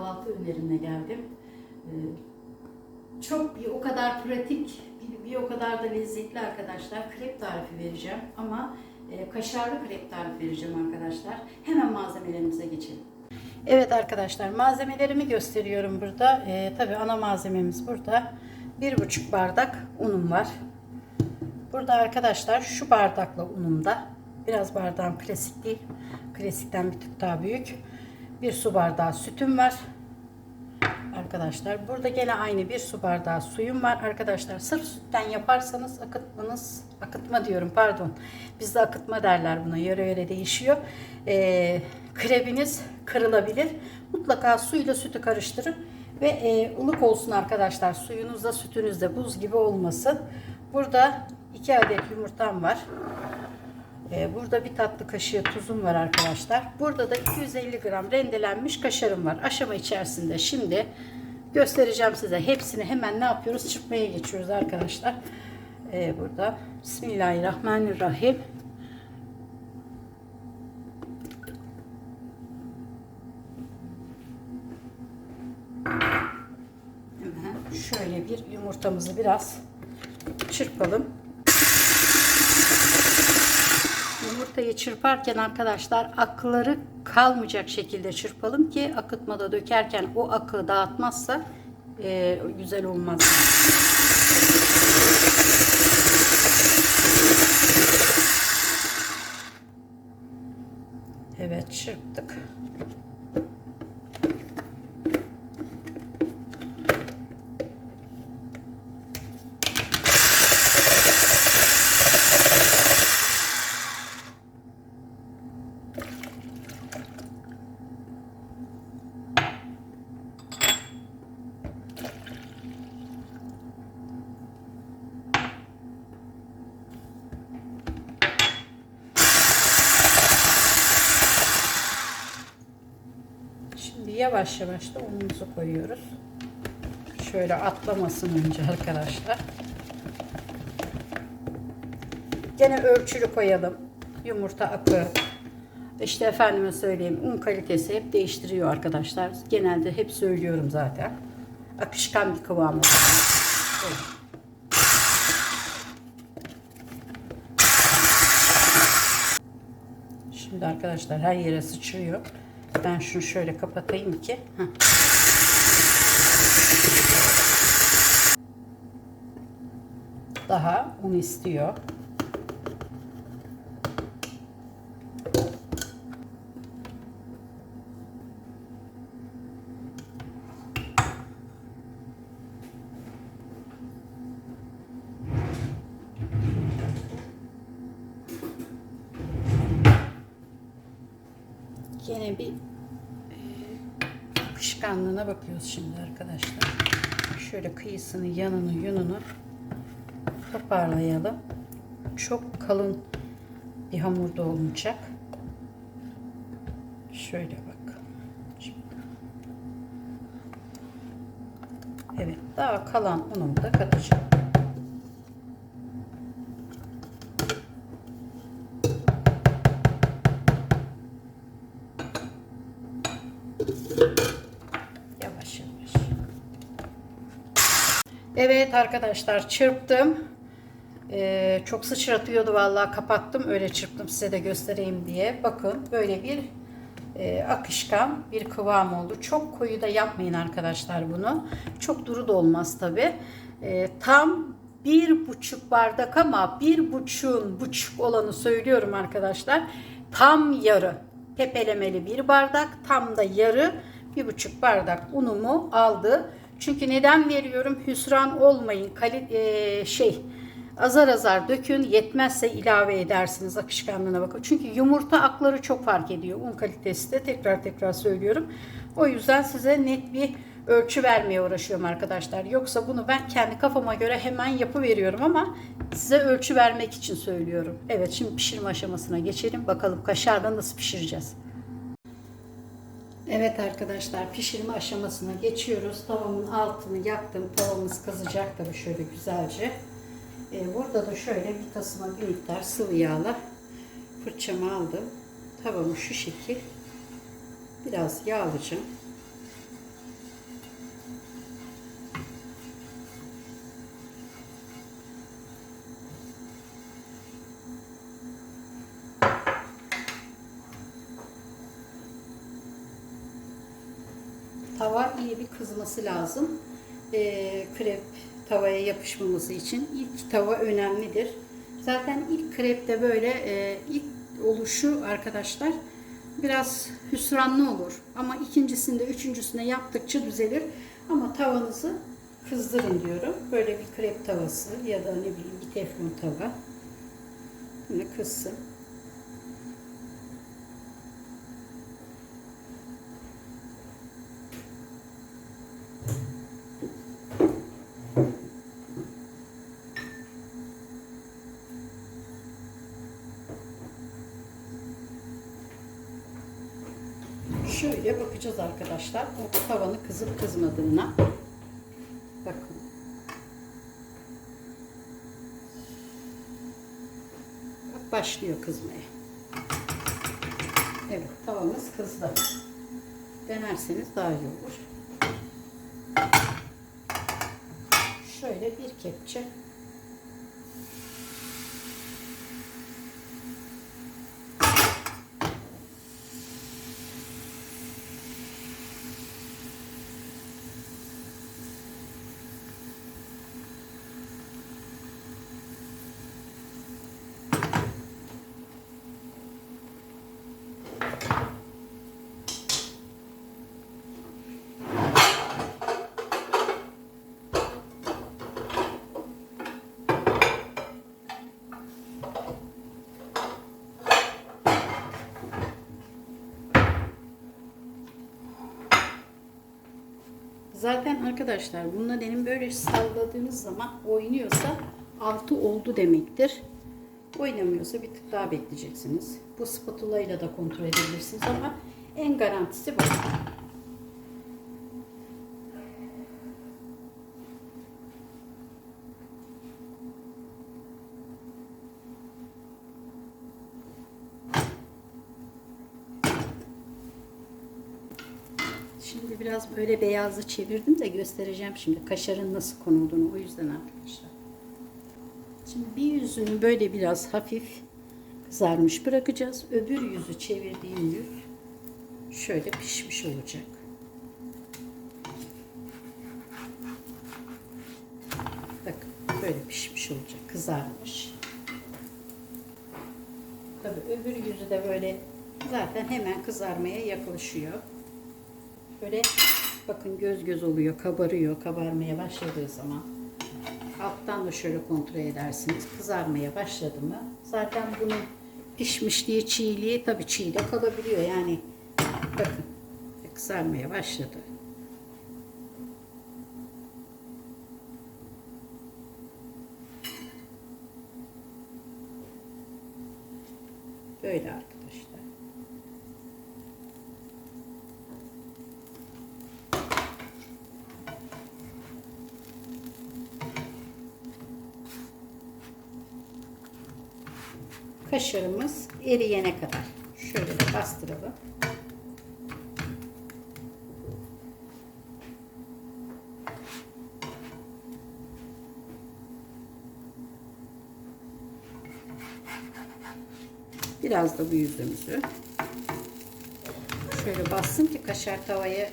kahvaltı önerimle geldim. Ee, Çok bir o kadar pratik, bir, bir o kadar da lezzetli arkadaşlar. Krep tarifi vereceğim ama e, kaşarlı krep tarifi vereceğim arkadaşlar. Hemen malzemelerimize geçelim. Evet arkadaşlar malzemelerimi gösteriyorum burada. Ee, tabii ana malzememiz burada. Bir buçuk bardak unum var. Burada arkadaşlar şu bardakla unumda. Biraz bardağım klasik değil. Klasikten bir tık daha büyük. Bir su bardağı sütüm var. Arkadaşlar burada gene aynı bir su bardağı suyum var. Arkadaşlar sırf sütten yaparsanız akıtmanız, akıtma diyorum pardon. Bizde akıtma derler buna. Yöre yöre değişiyor. Ee, krebiniz kırılabilir. Mutlaka suyla sütü karıştırın. Ve e, ılık olsun arkadaşlar. Suyunuzda sütünüzde buz gibi olmasın. Burada 2 adet yumurtam var. Ee, Burada bir tatlı kaşığı tuzum var arkadaşlar. Burada da 250 gram rendelenmiş kaşarım var. Aşama içerisinde şimdi göstereceğim size. Hepsini hemen ne yapıyoruz? Çırpmaya geçiyoruz arkadaşlar. Ee, burada Bismillahirrahmanirrahim. Hemen şöyle bir yumurtamızı biraz çırpalım. Yumurtayı çırparken arkadaşlar akları kalmayacak şekilde çırpalım ki akıtmada dökerken o akı dağıtmazsa e, güzel olmaz. Evet çırptık. Şimdi yavaş yavaş da unumuzu koyuyoruz. Şöyle atlamasın önce arkadaşlar. Gene ölçülü koyalım. Yumurta akı. İşte efendime söyleyeyim un kalitesi hep değiştiriyor arkadaşlar. Genelde hep söylüyorum zaten. Akışkan bir kıvamı. Evet. Şimdi arkadaşlar her yere sıçrıyor. Ben şunu şöyle kapatayım ki. Heh. Daha un istiyor. Yine bir e, akışkanlığına bakıyoruz şimdi arkadaşlar. Şöyle kıyısını, yanını, yununu toparlayalım. Çok kalın bir hamur da olmayacak. Şöyle bak. Evet, daha kalan unumu da katacağım. Evet arkadaşlar çırptım. Ee, çok sıçratıyordu vallahi kapattım öyle çırptım size de göstereyim diye. Bakın böyle bir e, akışkan bir kıvam oldu. Çok koyu da yapmayın arkadaşlar bunu. Çok duru da olmaz tabi. tam bir buçuk bardak ama bir buçuğun buçuk olanı söylüyorum arkadaşlar. Tam yarı tepelemeli bir bardak tam da yarı bir buçuk bardak unumu aldı. Çünkü neden veriyorum? Hüsran olmayın. Kali, e, şey azar azar dökün. Yetmezse ilave edersiniz akışkanlığına bakın. Çünkü yumurta akları çok fark ediyor. Un kalitesi de tekrar tekrar söylüyorum. O yüzden size net bir ölçü vermeye uğraşıyorum arkadaşlar. Yoksa bunu ben kendi kafama göre hemen yapı veriyorum ama size ölçü vermek için söylüyorum. Evet şimdi pişirme aşamasına geçelim. Bakalım kaşarda nasıl pişireceğiz. Evet arkadaşlar pişirme aşamasına geçiyoruz. Tavamın altını yaktım. Tavamız kızacak tabii şöyle güzelce. Ee, burada da şöyle bir tasıma bir miktar sıvı yağla fırçamı aldım. Tavamı şu şekil biraz yağlayacağım. Tava iyi bir kızması lazım. Ee, krep tavaya yapışmaması için ilk tava önemlidir. Zaten ilk krepte böyle e, ilk oluşu arkadaşlar biraz hüsranlı olur. Ama ikincisinde, üçüncüsünde yaptıkça düzelir. Ama tavanızı kızdırın diyorum. Böyle bir krep tavası ya da ne bileyim bir teflon tava. Yine kızsın. Şöyle bakacağız arkadaşlar. Tavanı kızıp kızmadığına. Bakın. Bak başlıyor kızmaya. Evet tavamız kızdı. Denerseniz daha iyi olur. Şöyle bir kepçe Zaten arkadaşlar bununla benim böyle salladığınız zaman oynuyorsa altı oldu demektir. Oynamıyorsa bir tık daha bekleyeceksiniz. Bu spatula ile de kontrol edebilirsiniz ama en garantisi bu. Şimdi biraz böyle beyazı çevirdim de göstereceğim şimdi kaşarın nasıl konulduğunu o yüzden arkadaşlar. Şimdi bir yüzünü böyle biraz hafif kızarmış bırakacağız. Öbür yüzü çevirdiğim yüz şöyle pişmiş olacak. Bakın böyle pişmiş olacak. Kızarmış. Tabii öbür yüzü de böyle zaten hemen kızarmaya yaklaşıyor. Böyle bakın göz göz oluyor, kabarıyor, kabarmaya başladığı zaman. Alttan da şöyle kontrol edersiniz. Kızarmaya başladı mı? Zaten bunun pişmişliği, çiğliği tabii çiğ de kalabiliyor. Yani bakın kızarmaya başladı. Böyle kaşarımız eriyene kadar şöyle de bastıralım. Biraz da bu yüzümüzü şöyle bastım ki kaşar tavaya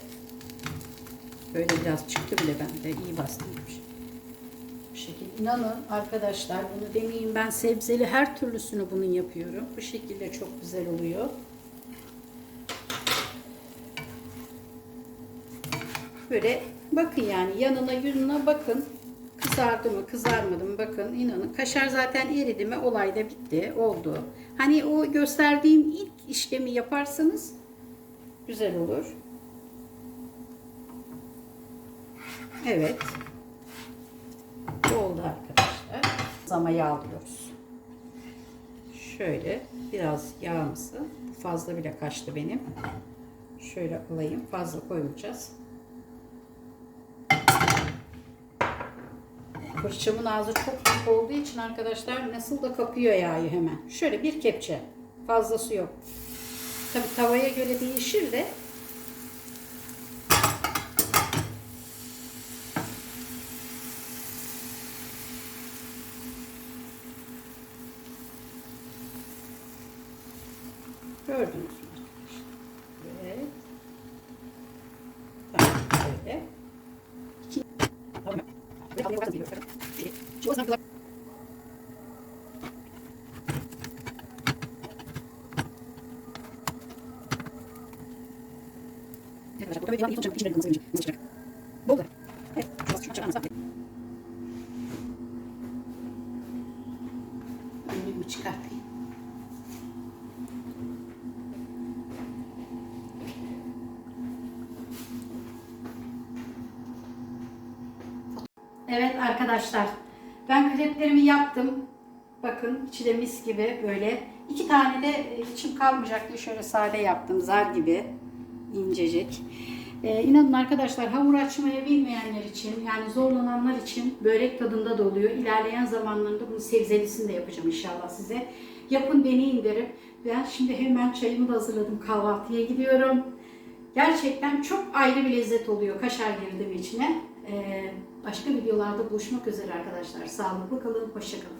böyle biraz çıktı bile ben de iyi bastım. İnanın arkadaşlar bunu deneyin. Ben sebzeli her türlüsünü bunun yapıyorum. Bu şekilde çok güzel oluyor. Böyle bakın yani yanına yüzüne bakın. Kızardı mı kızarmadı mı bakın inanın. Kaşar zaten eridi mi olay da bitti oldu. Hani o gösterdiğim ilk işlemi yaparsanız güzel olur. Evet. Bu oldu Zama yağlıyoruz. Şöyle biraz yağımızı fazla bile kaçtı benim. Şöyle alayım. Fazla koymayacağız. Fırçamın ağzı çok büyük olduğu için arkadaşlar nasıl da kapıyor yağı hemen. Şöyle bir kepçe. Fazlası yok. Tabi tavaya göre değişir de 끓여주겠습니다. 네. 자, 네. 뭐가? 우리 우치카페. Arkadaşlar, ben kreplerimi yaptım. Bakın içi de mis gibi böyle. İki tane de e, içim kalmayacak diye şöyle sade yaptım. Zar gibi incecik. Ee, inanın arkadaşlar hamur açmayı bilmeyenler için yani zorlananlar için börek tadında da oluyor. İlerleyen zamanlarında bunun sebzelisini de yapacağım inşallah size. Yapın deneyin derim. Ben şimdi hemen çayımı da hazırladım. Kahvaltıya gidiyorum. Gerçekten çok ayrı bir lezzet oluyor kaşar girdim içine. Ee, başka videolarda buluşmak üzere arkadaşlar. Sağlıklı kalın, hoşça kalın.